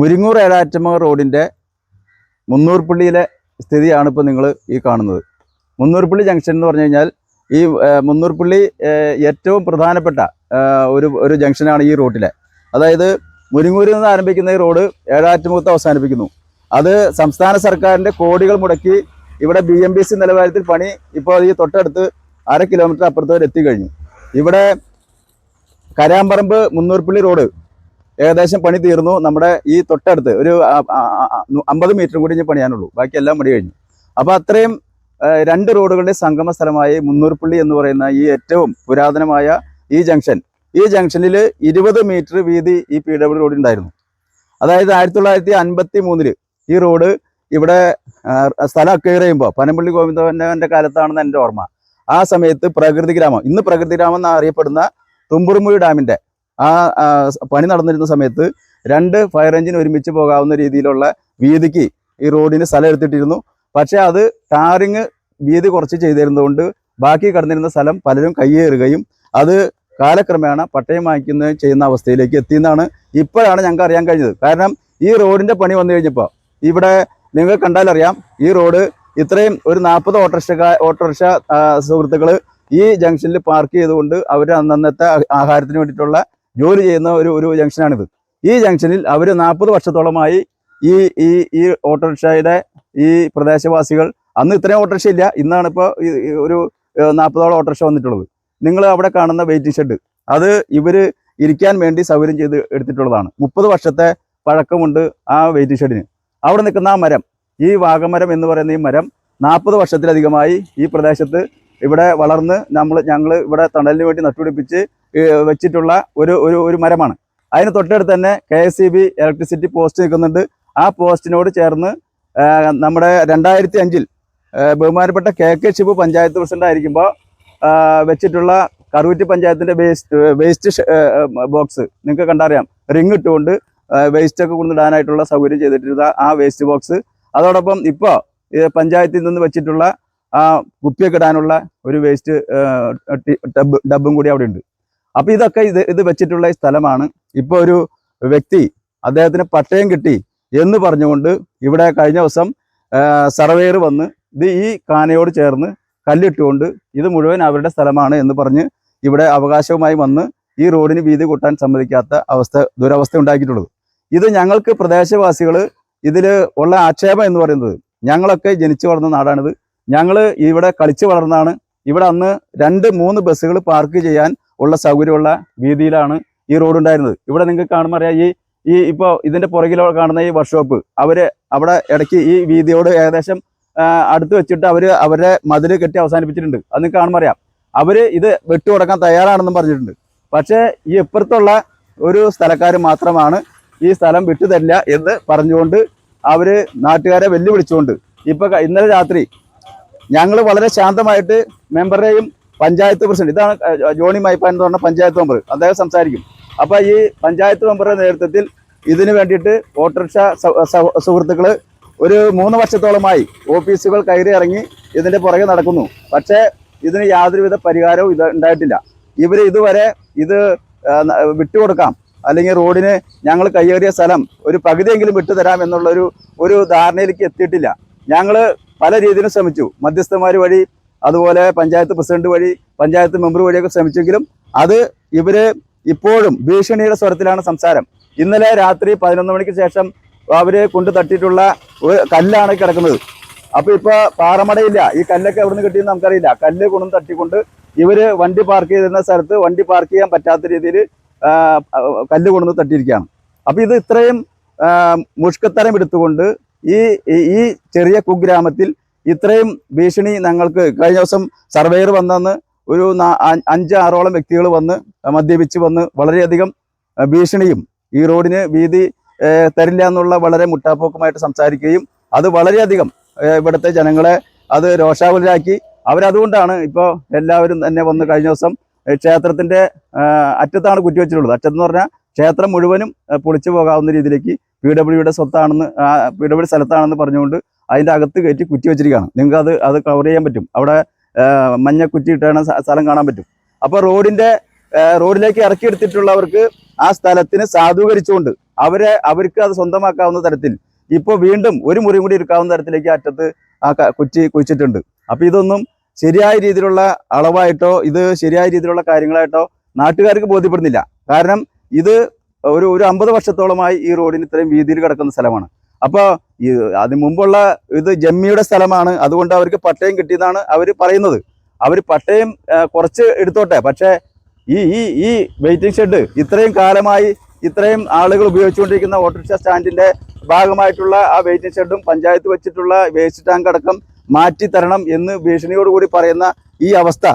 മുരിങ്ങൂർ ഏഴാറ്റമ്മ റോഡിന്റെ മുന്നൂർപ്പള്ളിയിലെ സ്ഥിതിയാണ് ഇപ്പോൾ നിങ്ങൾ ഈ കാണുന്നത്. മുന്നൂർപ്പള്ളി ജംഗ്ഷൻ എന്ന് പറഞ്ഞു കഴിഞ്ഞാൽ ഈ മുന്നൂർപ്പള്ളി ഏറ്റവും പ്രധാനപ്പെട്ട ഒരു ഒരു ജംഗ്ഷനാണ് ഈ റോട്ടിലെ. അതായത് മുരിങ്ങൂരിൽ നിന്ന് ആരംഭിക്കുന്ന ഈ റോഡ് ഏഴാറ്റുമുഖത്ത് അവസാനിപ്പിക്കുന്നു. അത് സംസ്ഥാന സർക്കാരിന്റെ കോടികൾ മുടക്കി ഇവിടെ ബി എം ബി സി നിലവാരത്തിൽ പണി ഇപ്പോൾ ഈ തൊട്ടടുത്ത് അര കിലോമീറ്റർ അപ്പുറത്ത് വരെ എത്തിക്കഴിഞ്ഞു. ഇവിടെ കരാമ്പറമ്പ് മുന്നൂർപ്പള്ളി റോഡ് ഏകദേശം പണി തീർന്നു. നമ്മുടെ ഈ തൊട്ടടുത്ത് ഒരു അമ്പത് മീറ്റർ കൂടി ഇനി പണിയാനുള്ളൂ. ബാക്കി എല്ലാം പണി കഴിഞ്ഞു. അപ്പോൾ അത്രയും രണ്ട് റോഡുകളുടെ സംഗമ സ്ഥലമായി മുന്നൂർപ്പള്ളി എന്ന് പറയുന്ന ഈ ഏറ്റവും പുരാതനമായ ഈ ജംഗ്ഷൻ ഈ ജംഗ്ഷനിൽ ഇരുപത് മീറ്റർ വീതി ഈ പി ഡബ്ല്യു റോഡ് ഉണ്ടായിരുന്നു. അതായത് ആയിരത്തി തൊള്ളായിരത്തി അൻപത്തി മൂന്നിൽ ഈ റോഡ് ഇവിടെ സ്ഥലം അക്വയർ ചെയ്യുമ്പോൾ പനമ്പള്ളി ഗോവിന്ദവന്റെ കാലത്താണെന്ന് എന്റെ ഓർമ്മ. ആ സമയത്ത് പ്രകൃതി ഗ്രാമം ഇന്ന് പ്രകൃതി ഗ്രാമം എന്ന് അറിയപ്പെടുന്ന തുമ്പുറുമുഴി ഡാമിന്റെ ആ പണി നടന്നിരുന്ന സമയത്ത് രണ്ട് ഫയർ എഞ്ചിൻ ഒരുമിച്ച് പോകാവുന്ന രീതിയിലുള്ള വീതിക്ക് ഈ റോഡിന് സ്ഥലം എടുത്തിട്ടിരുന്നു. പക്ഷേ അത് ടാറിങ് വീതി കുറച്ച് ചെയ്തിരുന്നതുകൊണ്ട് ബാക്കി കടന്നിരുന്ന സ്ഥലം പലരും കയ്യേറുകയും അത് കാലക്രമേണ പട്ടയം വാങ്ങിക്കുന്ന ചെയ്യുന്ന അവസ്ഥയിലേക്ക് എത്തിയെന്നാണ് ഇപ്പോഴാണ് ഞങ്ങൾക്ക് അറിയാൻ കഴിഞ്ഞത്. കാരണം ഈ റോഡിന്റെ പണി വന്നു കഴിഞ്ഞപ്പോൾ ഇവിടെ നിങ്ങൾ കണ്ടാലറിയാം ഈ റോഡ് ഇത്രയും ഒരു നാൽപ്പത് ഓട്ടോറിക്ഷ ഓട്ടോറിക്ഷ സുഹൃത്തുക്കൾ ഈ ജംഗ്ഷനിൽ പാർക്ക് ചെയ്തുകൊണ്ട് അവർ അന്നന്നത്തെ ആഹാരത്തിന് വേണ്ടിയിട്ടുള്ള ജോലി ചെയ്യുന്ന ഒരു ഒരു ജംഗ്ഷനാണിത്. ഈ ജംഗ്ഷനിൽ അവർ നാൽപ്പത് വർഷത്തോളമായി ഈ ഈ ഈ ഓട്ടോറിക്ഷയുടെ ഈ പ്രദേശവാസികൾ അന്ന് ഇത്രയും ഓട്ടോറിക്ഷ ഇല്ല ഇന്നാണ് ഇപ്പോൾ ഒരു നാൽപ്പതോളം ഓട്ടോറിക്ഷ വന്നിട്ടുള്ളത്. നിങ്ങൾ അവിടെ കാണുന്ന വെയിറ്റിംഗ് ഷെഡ് അത് ഇവർ ഇരിക്കാൻ വേണ്ടി സൗകര്യം ചെയ്ത് എടുത്തിട്ടുള്ളതാണ്. മുപ്പത് വർഷത്തെ പഴക്കമുണ്ട് ആ വെയിറ്റിംഗ് ഷെഡിന്. അവിടെ നിൽക്കുന്ന ആ മരം ഈ വാഗമരം എന്ന് പറയുന്ന ഈ മരം നാൽപ്പത് വർഷത്തിലധികമായി ഈ പ്രദേശത്ത് ഇവിടെ വളർന്ന് നമ്മൾ ഞങ്ങൾ ഇവിടെ തണലിന് വേണ്ടി നട്ടുപിടിപ്പിച്ച് വെച്ചിട്ടുള്ള ഒരു ഒരു ഒരു മരമാണ്. അതിന് തൊട്ടടുത്ത് തന്നെ K S B electricity post നിൽക്കുന്നുണ്ട്. ആ പോസ്റ്റിനോട് ചേർന്ന് നമ്മുടെ രണ്ടായിരത്തി അഞ്ചിൽ ബഹുമാനപ്പെട്ട K K Shibu panchayat president ആയിരിക്കുമ്പോൾ വെച്ചിട്ടുള്ള കറുവറ്റി പഞ്ചായത്തിന്റെ വേസ്റ്റ് വേസ്റ്റ് ബോക്സ്. നിങ്ങൾക്ക് കണ്ടറിയാം. റിങ് ഇട്ടുകൊണ്ട് വേസ്റ്റൊക്കെ കൊണ്ടിടാനായിട്ടുള്ള സൗകര്യം ചെയ്തിട്ടുള്ള ആ വേസ്റ്റ് ബോക്സ്. അതോടൊപ്പം ഇപ്പോൾ പഞ്ചായത്തിൽ നിന്ന് വെച്ചിട്ടുള്ള ആ കുപ്പിയൊക്കെ ഇടാനുള്ള ഒരു വേസ്റ്റ് ടബ് ഡബും കൂടി അവിടെ ഉണ്ട് അപ്പൊ ഇതൊക്കെ ഇത് ഇത് വെച്ചിട്ടുള്ള സ്ഥലമാണ്. ഇപ്പൊ ഒരു വ്യക്തി അദ്ദേഹത്തിന് പട്ടയം കിട്ടി എന്ന് പറഞ്ഞുകൊണ്ട് ഇവിടെ കഴിഞ്ഞ ദിവസം സർവേയർ വന്ന് ഇത് ഈ കാനയോട് ചേർന്ന് കല്ലിട്ടുകൊണ്ട് ഇത് മുഴുവൻ അവരുടെ സ്ഥലമാണ് എന്ന് പറഞ്ഞ് ഇവിടെ അവകാശവുമായി വന്ന് ഈ റോഡിന് വീതി കൂട്ടാൻ സമ്മതിക്കാത്ത അവസ്ഥ ദുരവസ്ഥ ഉണ്ടാക്കിയിട്ടുള്ളത്. ഇത് ഞങ്ങൾക്ക് പ്രദേശവാസികൾ ഇതിൽ ഉള്ള ആക്ഷേപം എന്ന് പറയുന്നത് ഞങ്ങളൊക്കെ ജനിച്ചു വളർന്ന നാടാണിത്. ഞങ്ങൾ ഇവിടെ കളിച്ചു വളർന്നാണ്. ഇവിടെ അന്ന് രണ്ട് മൂന്ന് ബസ്സുകൾ പാർക്ക് ചെയ്യാൻ ഉള്ള സൗകര്യമുള്ള വീതിയിലാണ് ഈ റോഡ് ഉണ്ടായിരുന്നത്. ഇവിടെ നിങ്ങൾക്ക് കാണുമ്പോൾ അറിയാം ഈ ഈ ഇപ്പോൾ ഇതിന്റെ പുറകിലോ കാണുന്ന ഈ വർക്ക്ഷോപ്പ് അവർ അവിടെ ഇടയ്ക്ക് ഈ വീതിയോട് ഏകദേശം അടുത്ത് വെച്ചിട്ട് അവർ അവരുടെ മതിൽ കെട്ടി അവസാനിപ്പിച്ചിട്ടുണ്ട്. അത് നിങ്ങൾക്ക് കാണുമ്പോൾ അറിയാം. അവർ ഇത് വെട്ടുകൊടുക്കാൻ തയ്യാറാണെന്നും പറഞ്ഞിട്ടുണ്ട്. പക്ഷേ ഈ ഇപ്പുറത്തുള്ള ഒരു സ്ഥലക്കാർ മാത്രമാണ് ഈ സ്ഥലം വിട്ടുതരില്ല എന്ന് പറഞ്ഞുകൊണ്ട് അവർ നാട്ടുകാരെ വെല്ലുവിളിച്ചുകൊണ്ട് ഇപ്പോൾ ഇന്നലെ രാത്രി ഞങ്ങൾ വളരെ ശാന്തമായിട്ട് മെമ്പറുടെയും പഞ്ചായത്ത് പ്രസിഡന്റ് ഇതാണ് ജോണി മൈപ്പാൻ എന്ന് പറഞ്ഞ പഞ്ചായത്ത് മെമ്പർ അദ്ദേഹം സംസാരിക്കും. അപ്പൊ ഈ പഞ്ചായത്ത് മെമ്പറുടെ നേതൃത്വത്തിൽ ഇതിനു വേണ്ടിയിട്ട് ഓട്ടോറിക്ഷ സുഹൃത്തുക്കൾ ഒരു മൂന്ന് വർഷത്തോളമായി ഓഫീസുകൾ കയറി ഇറങ്ങി ഇതിന്റെ പുറകെ നടക്കുന്നു. പക്ഷേ ഇതിന് യാതൊരുവിധ പരിഹാരവും ഇത് ഉണ്ടായിട്ടില്ല. ഇവർ ഇതുവരെ ഇത് വിട്ടുകൊടുക്കാം. അല്ലെങ്കിൽ റോഡിന് ഞങ്ങൾ കയ്യേറിയ സ്ഥലം ഒരു പകുതിയെങ്കിലും വിട്ടുതരാം എന്നുള്ളൊരു ഒരു ധാരണയിലേക്ക് എത്തിയിട്ടില്ല. ഞങ്ങൾ പല രീതിയിലും ശ്രമിച്ചു. മധ്യസ്ഥന്മാർ വഴി അതുപോലെ പഞ്ചായത്ത് പ്രസിഡന്റ് വഴി പഞ്ചായത്ത് മെമ്പർ വഴിയൊക്കെ ശ്രമിച്ചെങ്കിലും അത് ഇവർ ഇപ്പോഴും ഭീഷണിയുടെ സ്വരത്തിലാണ് സംസാരം. ഇന്നലെ രാത്രി പതിനൊന്ന് മണിക്ക് ശേഷം അവർ കൊണ്ടു തട്ടിയിട്ടുള്ള കല്ലാണ് കിടക്കുന്നത്. അപ്പൊ ഇപ്പൊ പാറമടയില്ല. ഈ കല്ലൊക്കെ എവിടെ നിന്ന് കിട്ടിയെന്ന് നമുക്കറിയില്ല. കല്ല് കൊണ്ടു തട്ടിക്കൊണ്ട് ഇവർ വണ്ടി പാർക്ക് ചെയ്തിരുന്ന സ്ഥലത്ത് വണ്ടി പാർക്ക് ചെയ്യാൻ പറ്റാത്ത രീതിയിൽ കല്ല് കൊണ്ടു തട്ടിയിരിക്കുകയാണ്. അപ്പൊ ഇത് ഇത്രയും മുഷ്കത്തരം എടുത്തുകൊണ്ട് ഈ ഈ- ചെറിയ കുഗ്രാമത്തിൽ ഇത്രയും ഭീഷണി ഞങ്ങൾക്ക് കഴിഞ്ഞ ദിവസം സർവേയർ വന്നെന്ന് ഒരു അഞ്ച് ആറോളം വ്യക്തികൾ വന്ന് മദ്യപിച്ച് വന്ന് വളരെയധികം ഭീഷണിയും ഈ റോഡിന് വീതി തരില്ല എന്നുള്ള വളരെ മുട്ടാപ്പോക്കുമായിട്ട് സംസാരിക്കുകയും അത് വളരെയധികം ഇവിടുത്തെ ജനങ്ങളെ അത് രോഷാകുലരാക്കി. അവരതുകൊണ്ടാണ് ഇപ്പോൾ എല്ലാവരും തന്നെ വന്ന് കഴിഞ്ഞ ദിവസം ക്ഷേത്രത്തിന്റെ അറ്റത്താണ് കുറ്റിവെച്ചിട്ടുള്ളത്. അറ്റത്തെന്ന് പറഞ്ഞാൽ ക്ഷേത്രം മുഴുവനും പൊളിച്ചു പോകാവുന്ന രീതിയിലേക്ക് പി ഡബ്ല്യുടെ സ്വത്താണെന്ന് പി ഡബ്ല്യു സ്ഥലത്താണെന്ന് പറഞ്ഞുകൊണ്ട് അതിന്റെ അകത്ത് കയറ്റി കുറ്റി വെച്ചിരിക്കുകയാണ്. നിങ്ങൾക്ക് അത് അത് കവർ ചെയ്യാൻ പറ്റും. അവിടെ മഞ്ഞ കുറ്റി ഇട്ടാണ് സ്ഥലം കാണാൻ പറ്റും. അപ്പോൾ റോഡിന്റെ റോഡിലേക്ക് ഇറക്കിയെടുത്തിട്ടുള്ളവർക്ക് ആ സ്ഥലത്തിന് സാധൂകരിച്ചുകൊണ്ട് അവരെ അവർക്ക് അത് സ്വന്തമാക്കാവുന്ന തരത്തിൽ ഇപ്പോൾ വീണ്ടും ഒരു മുറി കൂടി എടുക്കാവുന്ന തരത്തിലേക്ക് അറ്റത്ത് ആ കുറ്റി കുഴിച്ചിട്ടുണ്ട്. അപ്പോൾ ഇതൊന്നും ശരിയായ രീതിയിലുള്ള അളവായിട്ടോ ഇത് ശരിയായ രീതിയിലുള്ള കാര്യങ്ങളായിട്ടോ നാട്ടുകാർക്ക് ബോധ്യപ്പെടുന്നില്ല. കാരണം ഇത് ഒരു ഒരു അമ്പത് വർഷത്തോളമായി ഈ റോഡിന് ഇത്രയും വീതിയിൽ കിടക്കുന്ന സ്ഥലമാണ്. അപ്പോൾ ഈ അതിന് മുമ്പുള്ള ഇത് ജമ്മിയുടെ സ്ഥലമാണ്. അതുകൊണ്ട് അവർക്ക് പട്ടയം കിട്ടിയതാണ് അവർ പറയുന്നത്. അവർ പട്ടയം കുറച്ച് എടുത്തോട്ടെ. പക്ഷേ ഈ ഈ ഈ വെയിറ്റിംഗ് ഷെഡ് ഇത്രയും കാലമായി ഇത്രയും ആളുകൾ ഉപയോഗിച്ചുകൊണ്ടിരിക്കുന്ന ഓട്ടോറിക്ഷ സ്റ്റാൻഡിന്റെ ഭാഗമായിട്ടുള്ള ആ വെയിറ്റിംഗ് ഷെഡും പഞ്ചായത്ത് വെച്ചിട്ടുള്ള വേസ്റ്റ് ടാങ്ക് അടക്കം മാറ്റി തരണം എന്ന് ഭീഷണിയോടുകൂടി പറയുന്ന ഈ അവസ്ഥ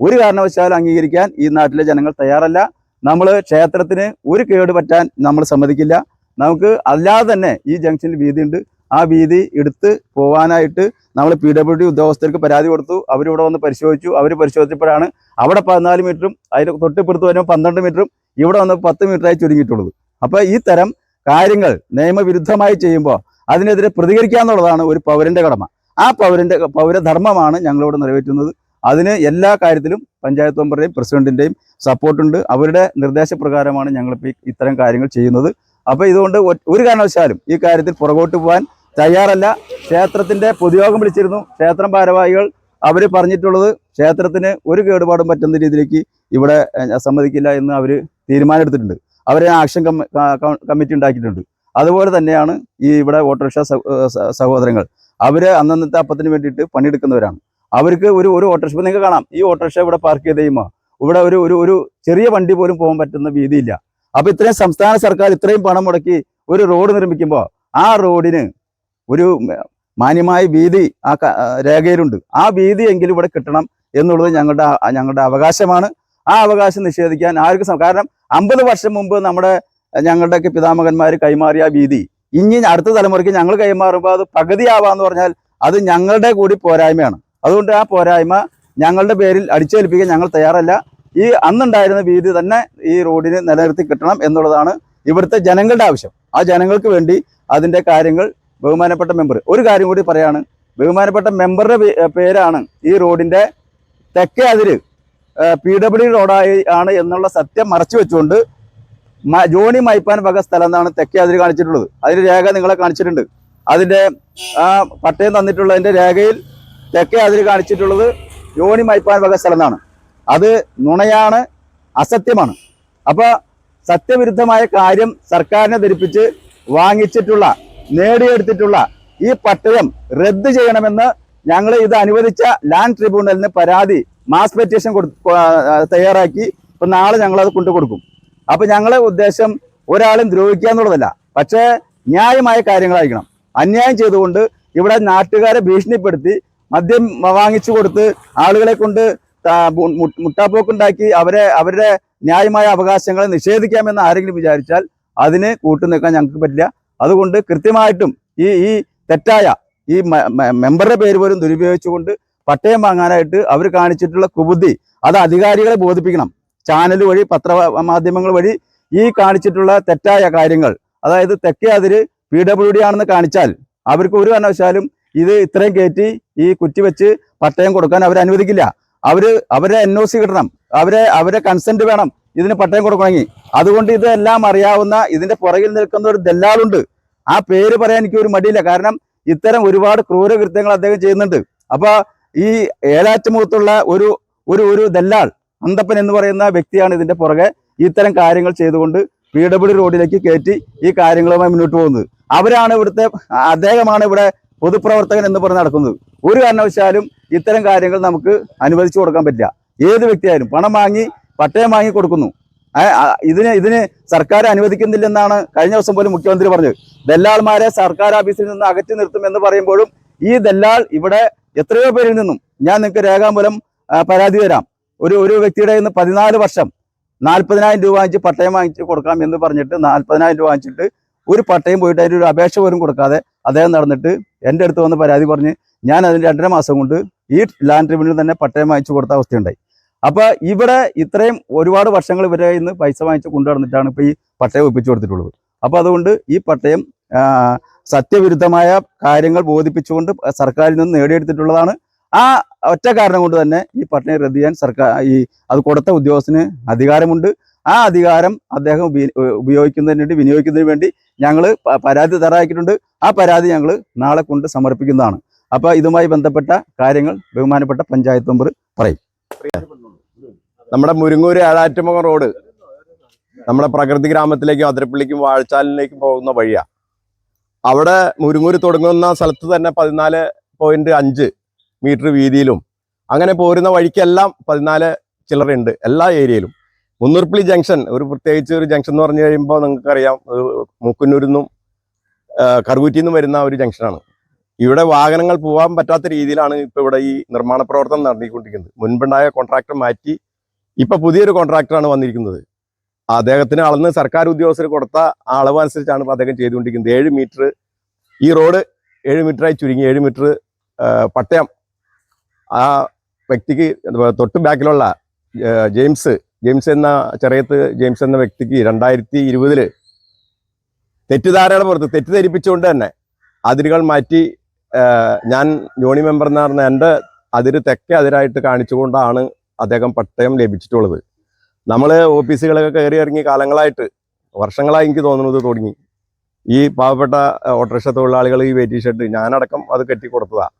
ഒരു കാരണവശാലും അംഗീകരിക്കാൻ ഈ നാട്ടിലെ ജനങ്ങൾ തയ്യാറല്ല. നമ്മൾ ക്ഷേത്രത്തിന് ഒരു കേട് പറ്റാൻ നമ്മൾ സമ്മതിക്കില്ല. നമുക്ക് അല്ലാതെ തന്നെ ഈ ജംഗ്ഷനിൽ വീതിയുണ്ട്. ആ വീതി എടുത്ത് പോകാനായിട്ട് നമ്മൾ പി ഡബ്ല്യു ഡി ഉദ്യോഗസ്ഥർക്ക് പരാതി കൊടുത്തു. അവരിവിടെ വന്ന് പരിശോധിച്ചു. അവർ പരിശോധിച്ചപ്പോഴാണ് അവിടെ പതിനാല് മീറ്ററും അതിന് തൊട്ടിപ്പുറത്ത് വരുമ്പോൾ പന്ത്രണ്ട് മീറ്ററും ഇവിടെ വന്ന് പത്ത് മീറ്ററായി ചുരുങ്ങിയിട്ടുള്ളത്. അപ്പോൾ ഈ തരം കാര്യങ്ങൾ നിയമവിരുദ്ധമായി ചെയ്യുമ്പോൾ അതിനെതിരെ പ്രതികരിക്കുക എന്നുള്ളതാണ് ഒരു പൗരന്റെ കടമ. ആ പൗരന്റെ പൗരധർമ്മമാണ് ഞങ്ങളിവിടെ നിറവേറ്റുന്നത്. അതിന് എല്ലാ കാര്യത്തിലും പഞ്ചായത്ത് മെമ്പറുടെയും പ്രസിഡന്റിന്റെയും സപ്പോർട്ടുണ്ട് അവരുടെ നിർദ്ദേശപ്രകാരമാണ് ഞങ്ങളിപ്പോൾ ഇത്തരം കാര്യങ്ങൾ ചെയ്യുന്നത്. അപ്പോൾ ഇതുകൊണ്ട് ഒരു കാരണവശാലും ഈ കാര്യത്തിൽ പുറകോട്ട് പോകാൻ തയ്യാറല്ല. ക്ഷേത്രത്തിന്റെ പൊതുയോഗം വിളിച്ചിരുന്നു. ക്ഷേത്രം ഭാരവാഹികൾ അവർ പറഞ്ഞിട്ടുള്ളത് ക്ഷേത്രത്തിന് ഒരു കേടുപാടും പറ്റുന്ന രീതിയിലേക്ക് ഇവിടെ സമ്മതിക്കില്ല എന്ന് അവർ തീരുമാനമെടുത്തിട്ടുണ്ട്. അവരെ ആക്ഷൻ കമ്മിറ്റി ഉണ്ടാക്കിയിട്ടുണ്ട്. അതുപോലെ തന്നെയാണ് ഈ ഇവിടെ ഓട്ടോറിക്ഷ സഹോദരങ്ങൾ. അവർ അന്നന്നത്തെ അപ്പത്തിന് വേണ്ടിയിട്ട് പണിയെടുക്കുന്നവരാണ്. അവർക്ക് ഒരു ഒരു ഓട്ടോറിക്ഷ ഇപ്പം നിങ്ങൾക്ക് കാണാം. ഈ ഓട്ടോറിക്ഷ ഇവിടെ പാർക്ക് ചെയ്ത് കഴിയുമ്പോൾ ഇവിടെ ഒരു ഒരു ഒരു ചെറിയ വണ്ടി പോലും പോകാൻ പറ്റുന്ന വീതിയില്ല. അപ്പൊ ഇത്രയും സംസ്ഥാന സർക്കാർ ഇത്രയും പണം മുടക്കി ഒരു റോഡ് നിർമ്മിക്കുമ്പോൾ ആ റോഡിന് ഒരു മാന്യമായ വീതി ആ രേഖയിലുണ്ട്. ആ വീതി എങ്കിലും ഇവിടെ കിട്ടണം എന്നുള്ളത് ഞങ്ങളുടെ ഞങ്ങളുടെ അവകാശമാണ്. ആ അവകാശം നിഷേധിക്കാൻ ആർക്കും കാരണം അമ്പത് വർഷം മുമ്പ് നമ്മുടെ ഞങ്ങളുടെയൊക്കെ പിതാമകന്മാർ കൈമാറിയ വീതി ഇനി അടുത്ത തലമുറയ്ക്ക് ഞങ്ങൾ കൈമാറുമ്പോൾ അത് പകുതിയാവാന്ന് പറഞ്ഞാൽ അത് ഞങ്ങളുടെ കൂടി പോരായ്മയാണ്. അതുകൊണ്ട് ആ പോരായ്മ ഞങ്ങളുടെ പേരിൽ അടിച്ചേൽപ്പിക്കാൻ ഞങ്ങൾ തയ്യാറല്ല. ഈ അന്നുണ്ടായിരുന്ന വീതി തന്നെ ഈ റോഡിന് നിലനിർത്തി കിട്ടണം എന്നുള്ളതാണ് ഇവിടുത്തെ ജനങ്ങളുടെ ആവശ്യം. ആ ജനങ്ങൾക്ക് വേണ്ടി അതിന്റെ കാര്യങ്ങൾ ബഹുമാനപ്പെട്ട മെമ്പർ ഒരു കാര്യം കൂടി പറയാണ്. ബഹുമാനപ്പെട്ട മെമ്പറുടെ പേരാണ് ഈ റോഡിന്റെ തെക്കേ അതിര് പി ഡബ്ല്യു റോഡായി ആണ് എന്നുള്ള സത്യം മറച്ചു വെച്ചുകൊണ്ട് ജോണി മൈപ്പാൻ വക സ്ഥലം എന്നാണ് തെക്കേ അതിര് കാണിച്ചിട്ടുള്ളത്. അതിന്റെ രേഖ നിങ്ങളെ കാണിച്ചിട്ടുണ്ട്. അതിന്റെ ആ പട്ടയം തന്നിട്ടുള്ളതിന്റെ രേഖയിൽ തെക്കേ അതിൽ കാണിച്ചിട്ടുള്ളത് ജോണി മൈപ്പാൻ വക സ്ഥലമാണ്. അത് നുണയാണ് അസത്യമാണ്. അപ്പോൾ സത്യവിരുദ്ധമായ കാര്യം സർക്കാരിനെ ധരിപ്പിച്ച് വാങ്ങിച്ചിട്ടുള്ള നേടിയെടുത്തിട്ടുള്ള ഈ പട്ടയം റദ്ദ് ചെയ്യണമെന്ന് ഞങ്ങൾ ഇത് അനുവദിച്ച ലാൻഡ് ട്രിബ്യൂണലിന് പരാതി മാസ് പെറ്റീഷൻ തയ്യാറാക്കി. ഇപ്പൊ നാളെ ഞങ്ങൾ അത് കൊണ്ടു കൊടുക്കും. അപ്പൊ ഞങ്ങളെ ഉദ്ദേശം ഒരാളും ദ്രോഹിക്കുക എന്നുള്ളതല്ല. പക്ഷേ ന്യായമായ കാര്യങ്ങളായിരിക്കണം. അന്യായം ചെയ്തുകൊണ്ട് ഇവിടെ നാട്ടുകാരെ ഭീഷണിപ്പെടുത്തി മദ്യം വാങ്ങിച്ചു കൊടുത്ത് ആളുകളെ കൊണ്ട് മുട്ടാപ്പോക്കുണ്ടാക്കി അവരെ അവരുടെ ന്യായമായ അവകാശങ്ങളെ നിഷേധിക്കാമെന്ന് ആരെങ്കിലും വിചാരിച്ചാൽ അതിന് കൂട്ടു നിൽക്കാൻ ഞങ്ങൾക്ക് പറ്റില്ല. അതുകൊണ്ട് കൃത്യമായിട്ടും ഈ ഈ തെറ്റായ ഈ മെമ്പറുടെ പേര് പോലും ദുരുപയോഗിച്ചുകൊണ്ട് പട്ടയം വാങ്ങാനായിട്ട് അവർ കാണിച്ചിട്ടുള്ള കുബുദ്ധി അത് അധികാരികളെ ബോധിപ്പിക്കണം. ചാനൽ വഴി പത്ര മാധ്യമങ്ങൾ വഴി ഈ കാണിച്ചിട്ടുള്ള തെറ്റായ കാര്യങ്ങൾ അതായത് തെക്കേ അതിര് പി ഡബ്ല്യു ഡി ആണെന്ന് കാണിച്ചാൽ അവർക്ക് ഒരു കാരണവശാലും ഇത് ഇത്രയും കയറ്റി ഈ കുറ്റി വെച്ച് പട്ടയം കൊടുക്കാൻ അവർ അനുവദിക്കില്ല. അവർ അവരെ എൻ ഒ സി കിട്ടണം അവരെ അവരെ കൺസെന്റ് വേണം ഇതിന് പട്ടയം കൊടുക്കണമെങ്കിൽ. അതുകൊണ്ട് ഇതെല്ലാം അറിയാവുന്ന ഇതിന്റെ പുറകിൽ നിൽക്കുന്ന ഒരു ദല്ലാളുണ്ട്. ആ പേര് പറയാൻ എനിക്ക് ഒരു മടിയില്ല. കാരണം ഇത്തരം ഒരുപാട് ക്രൂരകൃത്യങ്ങൾ അദ്ദേഹം ചെയ്യുന്നുണ്ട്. അപ്പൊ ഈ ഏലാറ്റുമുഖത്തുള്ള ഒരു ഒരു ഒരു ദല്ലാൾ അന്തപ്പൻ എന്ന് പറയുന്ന വ്യക്തിയാണ് ഇതിന്റെ പുറകെ ഇത്തരം കാര്യങ്ങൾ ചെയ്തുകൊണ്ട് പി ഡബ്ല്യു റോഡിലേക്ക് കയറ്റി ഈ കാര്യങ്ങളുമായി മുന്നോട്ട് പോകുന്നത്. അവരാണ് ഇവിടുത്തെ അദ്ദേഹമാണ് ഇവിടെ പൊതുപ്രവർത്തകൻ എന്ന് പറഞ്ഞ് നടക്കുന്നത്. ഒരു കാരണവശാലും ഇത്തരം കാര്യങ്ങൾ നമുക്ക് അനുവദിച്ചു കൊടുക്കാൻ പറ്റില്ല. ഏത് വ്യക്തിയായാലും പണം വാങ്ങി പട്ടയം വാങ്ങി കൊടുക്കുന്നു. ഇതിന് ഇതിന് സർക്കാർ അനുവദിക്കുന്നില്ലെന്നാണ് കഴിഞ്ഞ ദിവസം പോലും മുഖ്യമന്ത്രി പറഞ്ഞത്. ദല്ലാൾമാരെ സർക്കാർ ഓഫീസിൽ നിന്ന് അകറ്റി നിർത്തും എന്ന് പറയുമ്പോഴും ഈ ദല്ലാൾ ഇവിടെ എത്രയോ പേരിൽ നിന്നും ഞാൻ നിങ്ങൾക്ക് രേഖാമൂലം പരാതി തരാം. ഒരു ഒരു വ്യക്തിയുടെ നിന്ന് പതിനാല് വർഷം നാൽപ്പതിനായിരം രൂപ വാങ്ങിച്ച് പട്ടയം വാങ്ങിച്ച് കൊടുക്കാം എന്ന് പറഞ്ഞിട്ട് നാൽപ്പതിനായിരം രൂപ വാങ്ങിച്ചിട്ട് ഒരു പട്ടയം പോയിട്ട് അതിന്റെ ഒരു അപേക്ഷ പോലും കൊടുക്കാതെ അദ്ദേഹം നടന്നിട്ട് എന്റെ അടുത്ത് വന്ന് പരാതി പറഞ്ഞ് ഞാൻ അതിന് രണ്ടര മാസം കൊണ്ട് ഈ ലാൻഡ് ട്രിബ്യൂണൽ തന്നെ പട്ടയം വാങ്ങിച്ചു കൊടുത്ത അവസ്ഥയുണ്ടായി. അപ്പൊ ഇവിടെ ഇത്രയും ഒരുപാട് വർഷങ്ങൾ ഇവരെ ഇന്ന് പൈസ വാങ്ങിച്ച് കൊണ്ടു നടന്നിട്ടാണ് ഇപ്പൊ ഈ പട്ടയം ഒപ്പിച്ചു കൊടുത്തിട്ടുള്ളത്. അപ്പൊ അതുകൊണ്ട് ഈ പട്ടയം സത്യവിരുദ്ധമായ കാര്യങ്ങൾ ബോധിപ്പിച്ചുകൊണ്ട് സർക്കാരിൽ നിന്ന് നേടിയെടുത്തിട്ടുള്ളതാണ്. ആ ഒറ്റ കാരണം കൊണ്ട് തന്നെ ഈ പട്ടയം റദ്ദ് ചെയ്യാൻ സർക്കാർ ഈ അത് കൊടുത്ത ഉദ്യോഗസ്ഥന് അധികാരമുണ്ട്. ആ അധികാരം അദ്ദേഹം ഉപി- ഉപയോഗിക്കുന്നതിന് വേണ്ടി വിനിയോഗിക്കുന്നതിന് വേണ്ടി ഞങ്ങൾ പരാതി തയ്യാറാക്കിയിട്ടുണ്ട്. ആ പരാതി ഞങ്ങൾ നാളെ കൊണ്ട് സമർപ്പിക്കുന്നതാണ്. അപ്പോൾ ഇതുമായി ബന്ധപ്പെട്ട കാര്യങ്ങൾ ബഹുമാനപ്പെട്ട പഞ്ചായത്ത് മെമ്പർ പറയും. നമ്മുടെ മുരുങ്ങൂര് ഏഴാറ്റുമുഖം റോഡ് നമ്മുടെ പ്രകൃതി ഗ്രാമത്തിലേക്കും അതിരപ്പള്ളിക്കും വാഴച്ചാലിലേക്കും പോകുന്ന വഴിയാ. അവിടെ മുരുങ്ങൂര് തുടങ്ങുന്ന സ്ഥലത്ത് തന്നെ പതിനാല് പോയിന്റ് അഞ്ച് മീറ്റർ വീതിയിലും അങ്ങനെ പോരുന്ന വഴിക്കെല്ലാം പതിനാല് ചില്ലറുണ്ട് എല്ലാ ഏരിയയിലും. മുന്നൂർപ്പള്ളി ജംഗ്ഷൻ ഒരു പ്രത്യേകിച്ച് ഒരു ജംഗ്ഷൻ എന്ന് പറഞ്ഞു കഴിയുമ്പോൾ നിങ്ങൾക്കറിയാം മുക്കുന്നൂരിൽ നിന്നും കറുകുറ്റിയിൽ നിന്നും വരുന്ന ഒരു ജംഗ്ഷനാണ്. ഇവിടെ വാഹനങ്ങൾ പോകാൻ പറ്റാത്ത രീതിയിലാണ് ഇപ്പൊ ഇവിടെ ഈ നിർമ്മാണ പ്രവർത്തനം നടത്തിക്കൊണ്ടിരിക്കുന്നത് മുൻപുണ്ടായ കോൺട്രാക്ടർ മാറ്റി ഇപ്പൊ പുതിയൊരു കോൺട്രാക്ടറാണ് വന്നിരിക്കുന്നത്. അദ്ദേഹത്തിന് അളന്ന് സർക്കാർ ഉദ്യോഗസ്ഥർ കൊടുത്ത അളവ് അനുസരിച്ചാണ് ഇപ്പൊ അദ്ദേഹം ചെയ്തുകൊണ്ടിരിക്കുന്നത്. ഏഴ് മീറ്റർ ഈ റോഡ് ഏഴ് മീറ്ററായി ചുരുങ്ങി. ഏഴ് മീറ്റർ പട്ടയം. ആ വ്യക്തിക്ക് തൊട്ട് ബാക്കിലുള്ള ജെയിംസ് ജെയിംസ് എന്ന ചെറിയത്ത് ജെയിംസ് എന്ന വ്യക്തിക്ക് രണ്ടായിരത്തി ഇരുപതിൽ തെറ്റിദ്ധാരണ പുറത്ത് തെറ്റിദ്ധരിപ്പിച്ചുകൊണ്ട് തന്നെ അതിരുകൾ മാറ്റി ഞാൻ ജോണി മെമ്പർ എന്ന് പറഞ്ഞ എന്റെ അതിര് തെക്കേ അതിരായിട്ട് കാണിച്ചുകൊണ്ടാണ് അദ്ദേഹം പട്ടയം ലഭിച്ചിട്ടുള്ളത്. നമ്മൾ ഓഫീസുകളൊക്കെ കയറി ഇറങ്ങി കാലങ്ങളായിട്ട് വർഷങ്ങളായി എനിക്ക് തോന്നുന്നത് തുടങ്ങി. ഈ പാവപ്പെട്ട ഓട്ടോറിക്ഷ തൊഴിലാളികൾ ഈ വെയിറ്റി ഷെഡ് ഞാനടക്കം അത് കെട്ടി കൊടുത്തതാണ്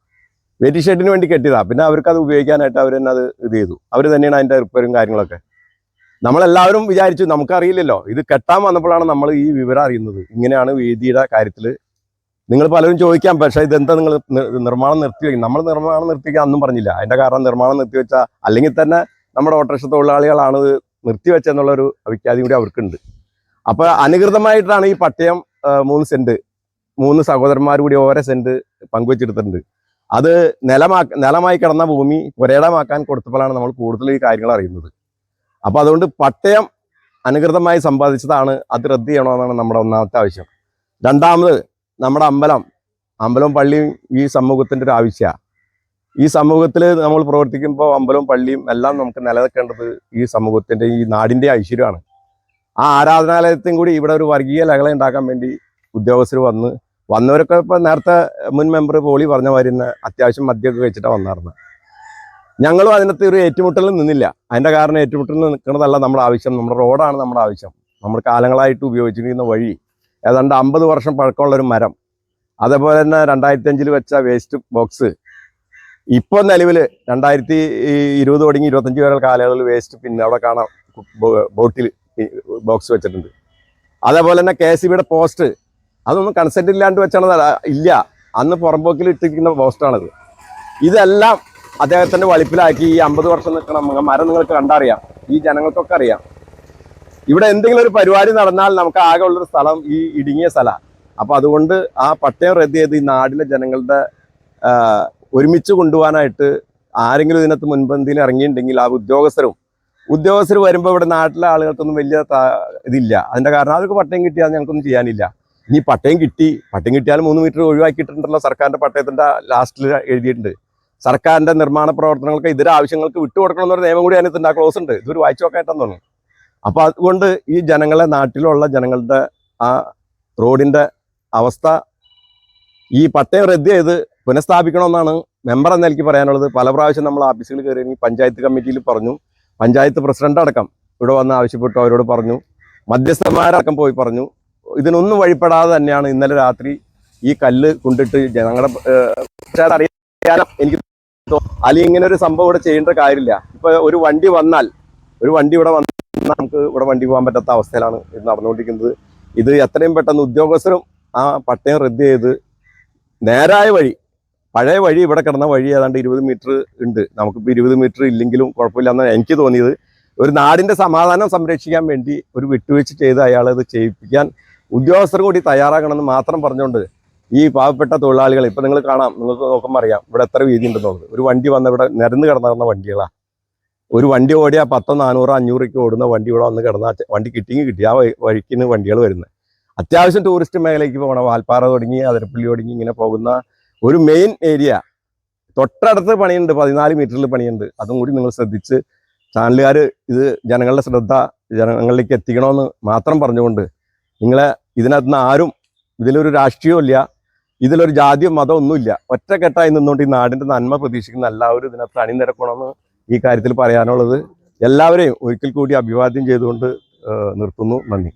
വെയിറ്റി ഷെഡിന് വേണ്ടി കെട്ടിയതാണ് പിന്നെ അവർക്ക് അത് ഉപയോഗിക്കാനായിട്ട് അവർ തന്നെ അത് ഇത് ചെയ്തു. അവർ തന്നെയാണ് അതിന്റെ റിപ്പയറും കാര്യങ്ങളൊക്കെ. നമ്മളെല്ലാവരും വിചാരിച്ചു നമുക്കറിയില്ലല്ലോ ഇത് കെട്ടാൻ വന്നപ്പോഴാണ് നമ്മൾ ഈ വിവരം അറിയുന്നത്. ഇങ്ങനെയാണ് വേദിയുടെ കാര്യത്തിൽ നിങ്ങൾ പലരും ചോദിക്കാം പക്ഷേ ഇതെന്താ നിങ്ങൾ നിർമ്മാണം നിർത്തി നിർത്തിവെക്കും നമ്മൾ നിർമ്മാണം നിർത്തിവെക്കാൻ അന്നും പറഞ്ഞില്ല. അതിന്റെ കാരണം നിർമ്മാണം നിർത്തിവെച്ച അല്ലെങ്കിൽ തന്നെ നമ്മുടെ ഓട്ടോറിക്ഷ തൊഴിലാളികളാണ് ഇത് നിർത്തിവെച്ചെന്നുള്ളൊരു അഭിഖ്യാതി കൂടി അവർക്കുണ്ട്. അപ്പോൾ അനുകൃതമായിട്ടാണ് ഈ പട്ടയം മൂന്ന് സെന്റ് മൂന്ന് സഹോദരന്മാർ കൂടി ഓരോ സെന്റ് പങ്കുവെച്ചെടുത്തിട്ടുണ്ട്. അത് നിലമാ നിലമായി കിടന്ന ഭൂമി പുരയിടമാക്കാൻ കൊടുത്തപ്പോഴാണ് നമ്മൾ കൂടുതൽ ഈ കാര്യങ്ങൾ അറിയുന്നത്. അപ്പൊ അതുകൊണ്ട് പട്ടയം അനുകൃതമായി സമ്പാദിച്ചതാണ് അത് റദ്ദ് ചെയ്യണമെന്നാണ് നമ്മുടെ ഒന്നാമത്തെ ആവശ്യം. രണ്ടാമത് നമ്മുടെ അമ്പലം അമ്പലവും പള്ളിയും ഈ സമൂഹത്തിന്റെ ഒരു ആവശ്യമാണ് ഈ സമൂഹത്തിൽ നമ്മൾ പ്രവർത്തിക്കുമ്പോൾ അമ്പലവും പള്ളിയും എല്ലാം നമുക്ക് നിലനിൽക്കേണ്ടത് ഈ സമൂഹത്തിന്റെ ഈ നാടിന്റെ ഐശ്വര്യമാണ്. ആ ആരാധനാലയത്തെയും കൂടി ഇവിടെ ഒരു വർഗീയ ലഹള ഉണ്ടാക്കാൻ വേണ്ടി ഉദ്യോഗസ്ഥർ വന്ന് വന്നവരൊക്കെ ഇപ്പൊ നേരത്തെ മുൻ മെമ്പർ പോളി പറഞ്ഞ മാതിരി തന്നെ അത്യാവശ്യം മദ്യമൊക്കെ വെച്ചിട്ടാണ് വന്നായിരുന്നത്. ഞങ്ങളും അതിനകത്ത് ഒരു ഏറ്റുമുട്ടലിൽ നിന്നില്ല. അതിന്റെ കാരണം ഏറ്റുമുട്ടലിൽ നിൽക്കുന്നതല്ല നമ്മുടെ ആവശ്യം. നമ്മുടെ റോഡാണ് നമ്മുടെ ആവശ്യം. നമ്മൾ കാലങ്ങളായിട്ട് ഉപയോഗിച്ചിരിക്കുന്ന വഴി. ഏതാണ്ട് അമ്പത് വർഷം പഴക്കമുള്ള ഒരു മരം. അതേപോലെ തന്നെ രണ്ടായിരത്തി അഞ്ചിൽ വെച്ച വേസ്റ്റ് ബോക്സ് ഇപ്പോൾ നിലവിൽ രണ്ടായിരത്തി ഇരുപത് തുടങ്ങി ഇരുപത്തഞ്ച് വരെ കാലയളവിൽ വേസ്റ്റ് പിന്നെ അവിടെ കാണാം. ബോട്ടിൽ ബോക്സ് വെച്ചിട്ടുണ്ട്. അതേപോലെ തന്നെ കെ എസ് ബിയുടെ പോസ്റ്റ് അതൊന്നും കൺസെന്റ് ഇല്ലാണ്ട് വെച്ചാണ് ഇല്ല. അന്ന് പുറമ്പോക്കിൽ ഇട്ടിരിക്കുന്ന പോസ്റ്റാണത് ഇതെല്ലാം അദ്ദേഹത്തിന്റെ വളിപ്പിലാക്കി ഈ അമ്പത് വർഷം നിൽക്കണ മരം നിങ്ങൾക്ക് കണ്ടറിയാം. ഈ ജനങ്ങൾക്കൊക്കെ അറിയാം. ഇവിടെ എന്തെങ്കിലും ഒരു പരിപാടി നടന്നാൽ നമുക്ക് ആകെ ഉള്ളൊരു സ്ഥലം ഈ ഇടുങ്ങിയ സ്ഥലമാണ് അപ്പൊ അതുകൊണ്ട് ആ പട്ടയം റദ്ദ് ചെയ്ത് ഈ നാട്ടിലെ ജനങ്ങളുടെ ഒരുമിച്ച് കൊണ്ടുപോകാനായിട്ട് ആരെങ്കിലും ഇതിനകത്ത് മുൻപന്തിയിൽ ഇറങ്ങിയിട്ടുണ്ടെങ്കിൽ ആ ഉദ്യോഗസ്ഥരും ഉദ്യോഗസ്ഥർ വരുമ്പോൾ ഇവിടെ നാട്ടിലെ ആളുകൾക്കൊന്നും വലിയ ഇതില്ല. അതിന്റെ കാരണം അവർക്ക് പട്ടയം കിട്ടിയാൽ ഞങ്ങൾക്കൊന്നും ചെയ്യാനില്ല. ഇനി പട്ടയം കിട്ടി പട്ടയം കിട്ടിയാൽ മൂന്ന് മീറ്റർ ഒഴിവാക്കിയിട്ടുണ്ടല്ലോ സർക്കാരിന്റെ പട്ടയത്തിന്റെ ലാസ്റ്റിൽ എഴുതിയിട്ടുണ്ട്. സർക്കാരിന്റെ നിർമ്മാണ പ്രവർത്തനങ്ങൾക്ക് ഇതര ആവശ്യങ്ങൾക്ക് വിട്ടുകൊടുക്കണം എന്നൊരു നിയമം കൂടി അതിനകത്ത് ആ ക്ലോസ് ഉണ്ട്. ഇതൊരു വായിച്ചു നോക്കായിട്ടെന്ന് തോന്നുന്നു അപ്പൊ അതുകൊണ്ട് ഈ ജനങ്ങളെ നാട്ടിലുള്ള ജനങ്ങളുടെ ആ റോഡിന്റെ അവസ്ഥ ഈ പട്ടയം റദ്ദ് ചെയ്ത് പുനഃസ്ഥാപിക്കണമെന്നാണ് മെമ്പർ എന്ന എനിക്ക് പറയാനുള്ളത്. പല പ്രാവശ്യം നമ്മൾ ഓഫീസുകളിൽ കയറി പഞ്ചായത്ത് കമ്മിറ്റിയിൽ പറഞ്ഞു. പഞ്ചായത്ത് പ്രസിഡന്റ് അടക്കം ഇവിടെ വന്ന് ആവശ്യപ്പെട്ടു. അവരോട് പറഞ്ഞു. മധ്യസ്ഥന്മാരടക്കം പോയി പറഞ്ഞു. ഇതിനൊന്നും വഴിപ്പെടാതെ തന്നെയാണ് ഇന്നലെ രാത്രി ഈ കല്ല് കൊണ്ടിട്ട് ഞങ്ങളുടെ ഏഹ്, അറിയാനും എനിക്ക് അല്ലെങ്കിൽ ഇങ്ങനെ ഒരു സംഭവം ഇവിടെ ചെയ്യേണ്ട കാര്യമില്ല. ഇപ്പൊ ഒരു വണ്ടി വന്നാൽ ഒരു വണ്ടി ഇവിടെ വന്നാൽ നമുക്ക് ഇവിടെ വണ്ടി പോകാൻ പറ്റാത്ത അവസ്ഥയിലാണ് ഇത് നടന്നുകൊണ്ടിരിക്കുന്നത്. ഇത് എത്രയും പെട്ടെന്ന് ഉദ്യോഗസ്ഥരും ആ പട്ടയം റദ്ദ് ചെയ്ത് നേരായ വഴി പഴയ വഴി ഇവിടെ കിടന്ന വഴി ഏതാണ്ട് ഇരുപത് മീറ്റർ ഉണ്ട്. നമുക്കിപ്പോൾ ഇരുപത് മീറ്റർ ഇല്ലെങ്കിലും കുഴപ്പമില്ലെന്നാണ് എനിക്ക് തോന്നിയത്. ഒരു നാടിന്റെ സമാധാനം സംരക്ഷിക്കാൻ വേണ്ടി ഒരു വിട്ടുവീഴ്ച ചെയ്ത് അയാളത് ചെയ്യിപ്പിക്കാൻ ഉദ്യോഗസ്ഥർ കൂടി തയ്യാറാകണമെന്ന് മാത്രം പറഞ്ഞുകൊണ്ട് ഈ പാവപ്പെട്ട തൊഴിലാളികൾ ഇപ്പൊ നിങ്ങൾ കാണാം നിങ്ങൾക്ക് നോക്കുമ്പോൾ അറിയാം ഇവിടെ എത്ര വീതി ഉണ്ടെന്നുള്ളത് ഒരു വണ്ടി വന്ന ഇവിടെ നിരന്ന് കിടന്നിരുന്ന വണ്ടികളാണ് ഒരു വണ്ടി ഓടിയാൽ പത്തോ നാനൂറോ അഞ്ഞൂറൊക്കെ ഓടുന്ന വണ്ടി ഇവിടെ വന്ന് കിടന്ന വണ്ടി കിട്ടിയെങ്കിൽ കിട്ടി. ആ വഴി- വഴിക്കിന് വണ്ടികൾ വരുന്നത് അത്യാവശ്യം ടൂറിസ്റ്റ് മേഖലയ്ക്ക് പോകണം വാൽപ്പാറ തുടങ്ങി അതിരപ്പള്ളി തുടങ്ങി ഇങ്ങനെ പോകുന്ന ഒരു മെയിൻ ഏരിയ തൊട്ടടുത്ത് പണിയുണ്ട് പതിനാല് മീറ്ററിൽ പണിയുണ്ട്. അതും കൂടി നിങ്ങൾ ശ്രദ്ധിച്ച് ചാനലുകാർ ഇത് ജനങ്ങളുടെ ശ്രദ്ധ ജനങ്ങളിലേക്ക് എത്തിക്കണമെന്ന് മാത്രം പറഞ്ഞുകൊണ്ട് നിങ്ങളെ ഇതിനകത്ത് നിന്ന് ആരും ഇതിലൊരു ഇല്ല ഇതിലൊരു ജാതി മതം ഒന്നുമില്ല. ഒറ്റക്കെട്ടായി നിന്നുകൊണ്ട് ഈ നാടിന്റെ നന്മ പ്രതീക്ഷിക്കുന്ന എല്ലാവരും ഇതിനകത്ത് അണിനിരക്കണമെന്ന് ഈ കാര്യത്തിൽ പറയാനുള്ളത്. എല്ലാവരെയും ഒരിക്കൽ കൂടി അഭിവാദ്യം ചെയ്തുകൊണ്ട് നിർത്തുന്നു. നന്ദി.